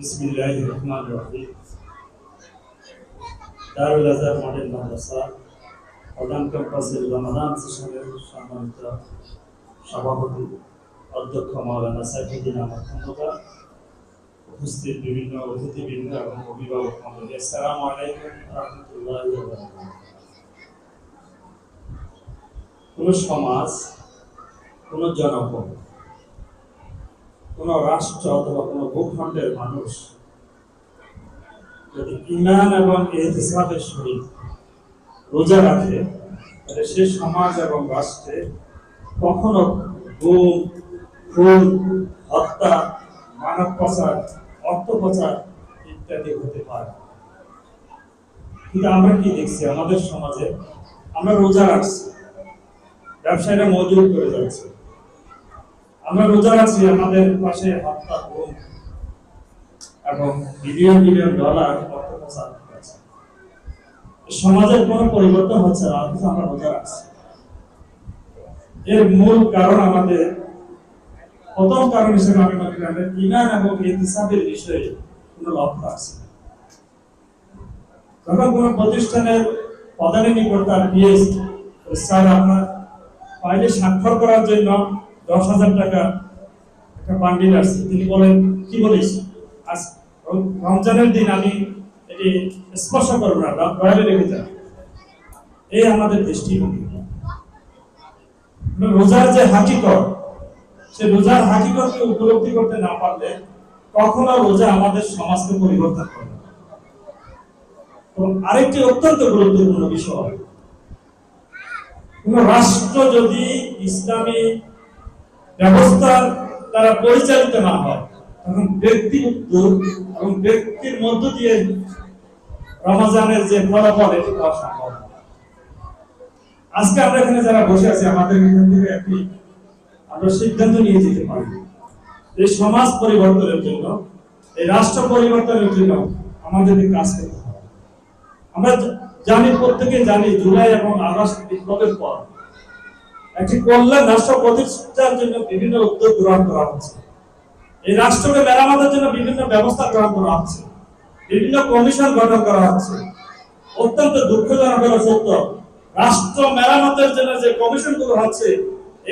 বিসমিল্লাহ সভাপতি, অধ্যক্ষ মাওলানা সাইফুদ্দিন আহমদ খন্দকার। উপস্থিত বিভিন্ন অতিথিবৃন্দ এবং অভিভাবক মন্ডলী আসসালামু আলাইকুম কোন সমাজ, কোন জনপদ কোন রাষ্ট্র অথবা কোন ভূখণ্ডের মানুষ যদি ইমান এবং এহতিসাবের সহিত রোজা রাখে, তাহলে সে সমাজ এবং রাষ্ট্রে কখনো গুম, খুন, হত্যা, মানব পাচার অর্থ পাচার ইত্যাদি হতে পারে। কিন্তু আমরা কি দেখছি? আমাদের সমাজে আমরা রোজা রাখছি। ব্যবসায়ীরা মজুর করে যাচ্ছে। আমরা রোজা রাখছি, আমাদের পাশে এবং বিলিয়ন বিলিয়ন ডলার অর্থ পাচার হচ্ছে সমাজের পরিবর্তন হচ্ছে না, অথচ আমরা রোজা রাখছি। এর মূল কারণ আমাদের, প্রথম কারণ হিসেবে আমি মনে করি আমাদের ইমান এবং ইতিসাবের বিষয়ে কোনো লক্ষ্য আছে। যখন কোনো প্রতিষ্ঠানের প্রধানের নিকট তার স্যার আপনার, ফাইলে স্বাক্ষর করার জন্য দশ হাজার টাকা একটা বান্ডিল আসছে তিনি বলেন, কি বলিস? আজ রমজানের দিন আমি এটি স্পর্শ করব না ডয়ালে রেখে যান এই আমাদের দৃষ্টিভঙ্গি রোজার যে হাকিকত, সে রোজার হাকিকতকে উপলব্ধি করতে না পারলে কখনো রোজা আমাদের সমাজকে পরিবর্তন করে আরেকটি অত্যন্ত গুরুত্বপূর্ণ বিষয়, কোন রাষ্ট্র যদি ইসলামী ব্যবস্থা দ্বারা পরিচালিত না হয়। তখন ব্যক্তি উদ্যোগ এবং ব্যক্তির মধ্য দিয়ে রমজানের যে ফলাফল, এটি পাওয়া সম্ভব। আজকে আমরা এখানে যারা বসে আছি, আমাদের এখান থেকে একটি আমরা সিদ্ধান্ত নিয়ে যেতে পারি। এই সমাজ পরিবর্তনের জন্য, এই রাষ্ট্র পরিবর্তনের জন্য আমাদেরকে কাজ করতে হবে। আমরা জানি, প্রত্যেকে জানি, জুলাই এবং আগস্ট বিপ্লবের পর একটি কল্যাণ রাষ্ট্র প্রতিষ্ঠার জন্য বিভিন্ন উদ্যোগ গ্রহণ করা হচ্ছে। এই রাষ্ট্রকে মেরামতের জন্য বিভিন্ন ব্যবস্থা গ্রহণ করা হচ্ছে। বিভিন্ন কমিশন গঠন করা হচ্ছে। অত্যন্ত দুঃখজনক হলো সত্য, রাষ্ট্র মেরামতের জন্য যে কমিশনগুলো হচ্ছে,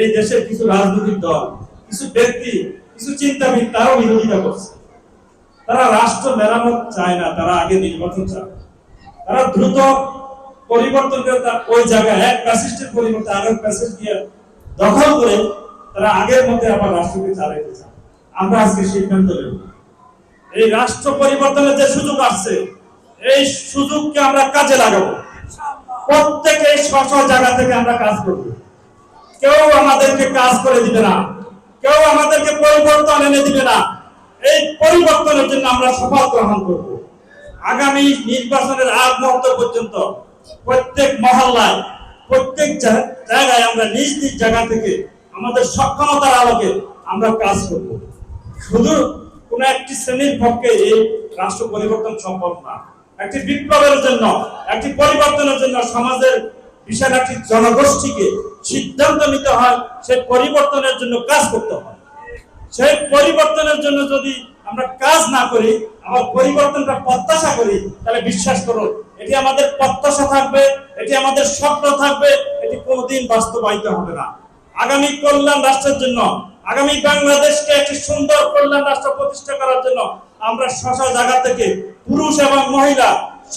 এই দেশের কিছু রাজনৈতিক দল, কিছু ব্যক্তি, কিছু চিন্তাবিদ, তারাও বিরোধিতা করছে। তারা রাষ্ট্র মেরামত চায় না, তারা আগে নির্বাচন চায়। তারা দ্রুত পরিবর্তন করে তার ওই জায়গায় এক প্যাসেজের পরিবর্তে আরেক প্যাসেজ দিয়ে দখল করে তারা আগের মধ্যে আবার রাষ্ট্রকে চালাইতে চায়। আমরা আজকে সিদ্ধান্ত নেব। এই রাষ্ট্র পরিবর্তনের যে সুযোগ আসছে, এই সুযোগকে আমরা কাজে লাগাবো। প্রত্যেকে স্ব জায়গা থেকে আমরা কাজ করব। কেউ আমাদেরকে কাজ করে দিবে না। কেউ আমাদেরকে পরিবর্তন এনে দিবে না। এই পরিবর্তনের জন্য আমরা শপথ গ্রহণ করব। আগামী নির্বাচনের আগ মুহূর্ত পর্যন্ত প্রত্যেক মহল্লায়, প্রত্যেক জায়গায় আমরা নিজ নিজ জায়গা থেকে আমাদের সক্ষমতার আলোকে আমরা কাজ করব। শুধু কোন একটি শ্রেণির পক্ষে এই রাষ্ট্র পরিবর্তন সম্ভব না। একটি বিপ্লবের জন্য, একটি পরিবর্তনের জন্য সমাজের বিশাল একটি জনগোষ্ঠীকে সিদ্ধান্ত নিতে হয় সেই পরিবর্তনের জন্য কাজ করতে হয়। সেই পরিবর্তনের জন্য যদি আমরা কাজ না করি আবার পরিবর্তনটা প্রত্যাশা করি, তাহলে বিশ্বাস করুন এটি আমাদের প্রত্যাশা থাকবে, এটি আমাদের স্বপ্ন থাকবে, এটি কোনোদিন বাস্তবায়িত হবে না। আগামী কল্যাণ রাষ্ট্রের জন্য, আগামী বাংলাদেশকে একটি সুন্দর কল্যাণ রাষ্ট্র প্রতিষ্ঠা করার জন্য আমরা শশা জায়গা থেকে পুরুষ এবং মহিলা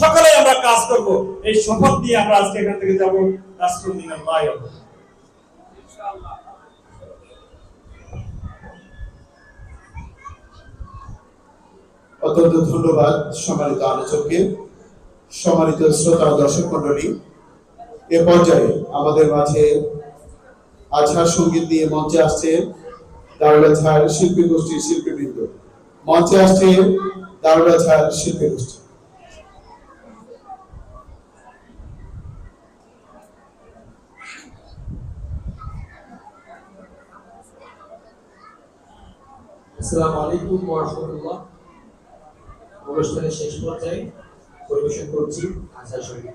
সকলে আমরা কাজ করব। এই শপথ নিয়ে আমরা আজকে এখান থেকে যাব রাষ্ট্র দিনের বাইরে অত্যন্ত ধন্যবাদ সম্মানিত আলোচককে। সম্মানিত শ্রোতা দর্শক মন্ডলী এ পর্যায়ে আমাদের মাঝে আজহার সংগীত নিয়ে মঞ্চে আসছে দারুল আজহার শিল্পী গোষ্ঠীর শিল্পীবৃন্দ। মঞ্চে আসছে দারুল আজহার শিল্পী গোষ্ঠী। আসসালামু আলাইকুম ওয়া রাহমাতুল্লাহ। অনুষ্ঠানের শেষ পর্যায়ে পরিবেশন করছি। আজহার শরীফ